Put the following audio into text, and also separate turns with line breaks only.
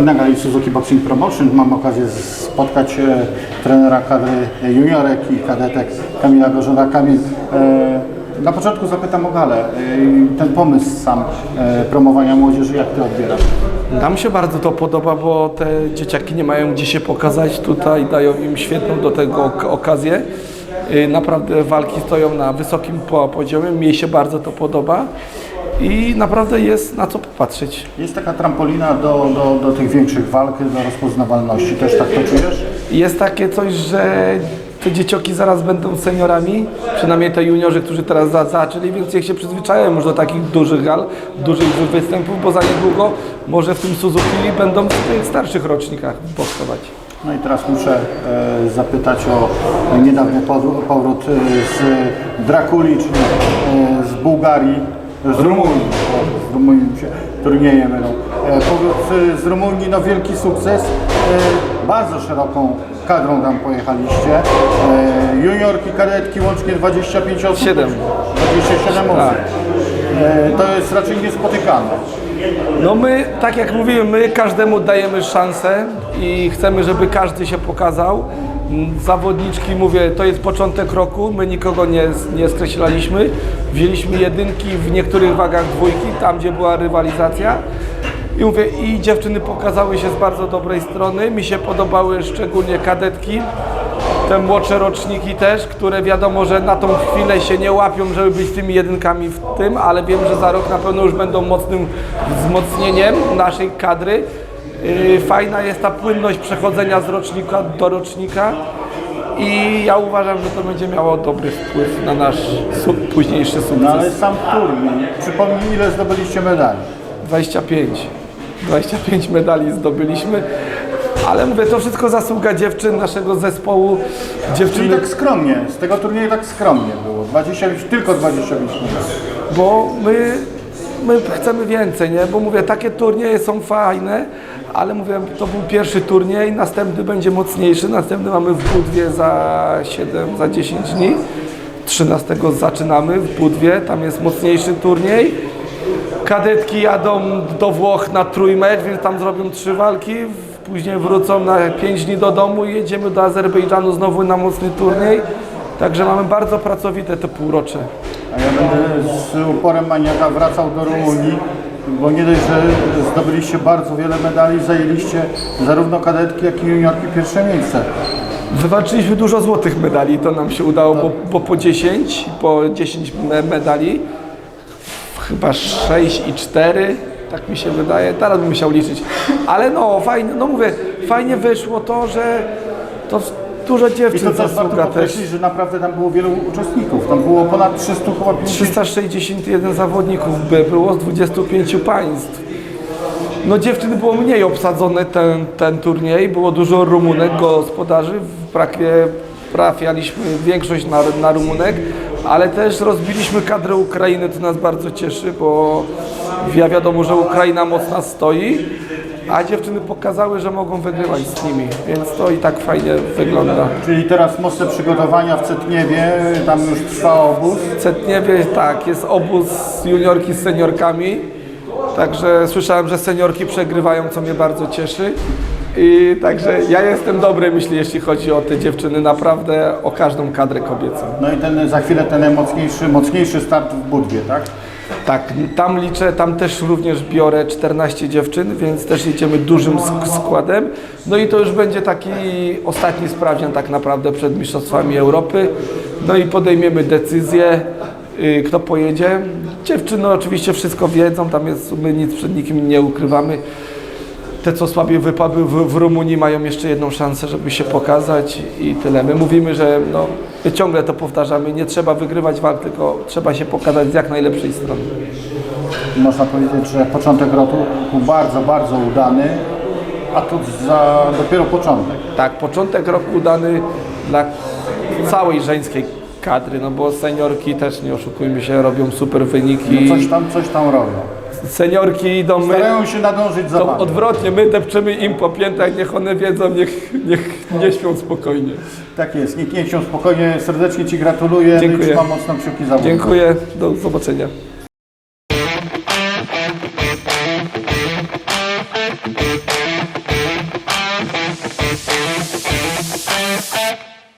Na gali Suzuki Boxing Promotion mam okazję spotkać e, trenera kadry juniorek i kadetek Kamila Gorzona. Kamil, e, na początku zapytam o galę. E, ten pomysł sam promowania młodzieży, jak Ty odbierasz?
Nam się bardzo to podoba, bo te dzieciaki nie mają gdzie się pokazać. Tutaj dają im świetną do tego ok- okazję. Naprawdę walki stoją na wysokim po- poziomie. Mnie się bardzo to podoba i naprawdę jest na co popatrzeć.
Jest taka trampolina do, do, do tych większych walk, do rozpoznawalności. Też tak to czujesz?
Jest takie coś, że te dziecioki zaraz będą seniorami, przynajmniej te juniorzy, którzy teraz za- zaczęli, więc niech się przyzwyczajają już do takich dużych gal, dużych występów, bo za niedługo może w tym Suzuki będą w tych starszych rocznikach boksować.
No i teraz muszę e, zapytać o niedawny powró- powrót e, z Drakuli, czyli e, z Bułgarii, z Rumunii, z Rumunii się turnieje mylą. E, powrót e, z Rumunii, no wielki sukces, e, bardzo szeroką kadrą tam pojechaliście. Juniorki, kadetki, łącznie 25 osób.
Siedem.
27 osób. E, to jest raczej niespotykane.
No my, tak jak mówiłem, my każdemu dajemy szansę i chcemy, żeby każdy się pokazał. Zawodniczki, mówię, to jest początek roku, my nikogo nie, nie skreślaliśmy. Wzięliśmy jedynki w niektórych wagach dwójki, tam gdzie była rywalizacja. I mówię, i dziewczyny pokazały się z bardzo dobrej strony. Mi się podobały szczególnie kadetki, te młodsze roczniki też, które wiadomo, że na tą chwilę się nie łapią, żeby być tymi jedynkami w tym, ale wiem, że za rok na pewno już będą mocnym wzmocnieniem naszej kadry. Yy, Fajna jest ta płynność przechodzenia z rocznika do rocznika i ja uważam, że to będzie miało dobry wpływ na nasz su- późniejszy
No ale
sukces.
sam turniej, przypomnij ile zdobyliście medali.
25. 25 medali zdobyliśmy, ale mówię, to wszystko zasługa dziewczyn, naszego zespołu.
Czyli
Dziewczyny
tak skromnie, z tego turnieju tak skromnie było. 20, tylko 25 medali.
bo my, my chcemy więcej, nie? Bo mówię, takie turnieje są fajne, ale mówię, to był pierwszy turniej, następny będzie mocniejszy, następny mamy w Budwie za 7, za 10 dni. 13 zaczynamy w Budwie, tam jest mocniejszy turniej. Kadetki jadą do Włoch na trójmecz, więc tam zrobią trzy walki. Później wrócą na 5 dni do domu i jedziemy do Azerbejdżanu znowu na mocny turniej. Także mamy bardzo pracowite te półrocze.
A ja będę z uporem maniaka wracał do Rumunii, bo nie dość, że zdobyliście bardzo wiele medali, zajęliście zarówno kadetki, jak i juniorki pierwsze miejsce.
Wywalczyliśmy dużo złotych medali, to nam się udało, bo, bo po 10, po 10 me- medali, chyba 6 i 4, tak mi się wydaje, teraz bym musiał liczyć. Ale no fajnie, no mówię, fajnie wyszło to, że to dużo
I to
dziewczyn
też warto
zasługa też.
podkreślić, że naprawdę tam było wielu uczestników. Tam było ponad 300 chyba 50.
361 zawodników by było z 25 państw. No dziewczyny było mniej obsadzone ten, ten turniej, było dużo Rumunek, gospodarzy, w prawie trafialiśmy większość na, na Rumunek, ale też rozbiliśmy kadrę Ukrainy, to nas bardzo cieszy, bo ja wiadomo, że Ukraina mocna stoi, a dziewczyny pokazały, że mogą wygrywać z nimi, więc to i tak fajnie wygląda.
Czyli teraz mocne przygotowania w Cetniewie, tam już trwa obóz.
W Cetniewie tak, jest obóz juniorki z seniorkami. Także słyszałem, że seniorki przegrywają, co mnie bardzo cieszy. I także ja jestem dobry, myślę, jeśli chodzi o te dziewczyny, naprawdę o każdą kadrę kobiecą.
No i ten, za chwilę ten mocniejszy, mocniejszy start w Budwie, tak?
Tak, tam liczę, tam też również biorę 14 dziewczyn, więc też jedziemy dużym sk- składem. No i to już będzie taki ostatni sprawdzian tak naprawdę przed Mistrzostwami Europy. No i podejmiemy decyzję, y, kto pojedzie. Dziewczyny oczywiście wszystko wiedzą, tam jest, my nic przed nikim nie ukrywamy. Te, co słabiej wypadły w, w Rumunii, mają jeszcze jedną szansę, żeby się pokazać i tyle. My mówimy, że no, ciągle to powtarzamy, nie trzeba wygrywać walk, tylko trzeba się pokazać z jak najlepszej strony.
Można powiedzieć, że początek roku był bardzo, bardzo udany, a tu za dopiero początek.
Tak, początek roku udany dla całej żeńskiej kadry, no bo seniorki też, nie oszukujmy się, robią super wyniki.
No coś tam, coś tam robią.
Seniorki idą, my
Starają się nadążyć za
to
wami.
odwrotnie, my depczemy im po piętach, niech one wiedzą, niech, niech nie śpią spokojnie.
Tak jest. Niech nie się spokojnie, serdecznie Ci gratuluję no i
Dziękuję.
trzymam mocno kciuki za.
Dziękuję, do zobaczenia.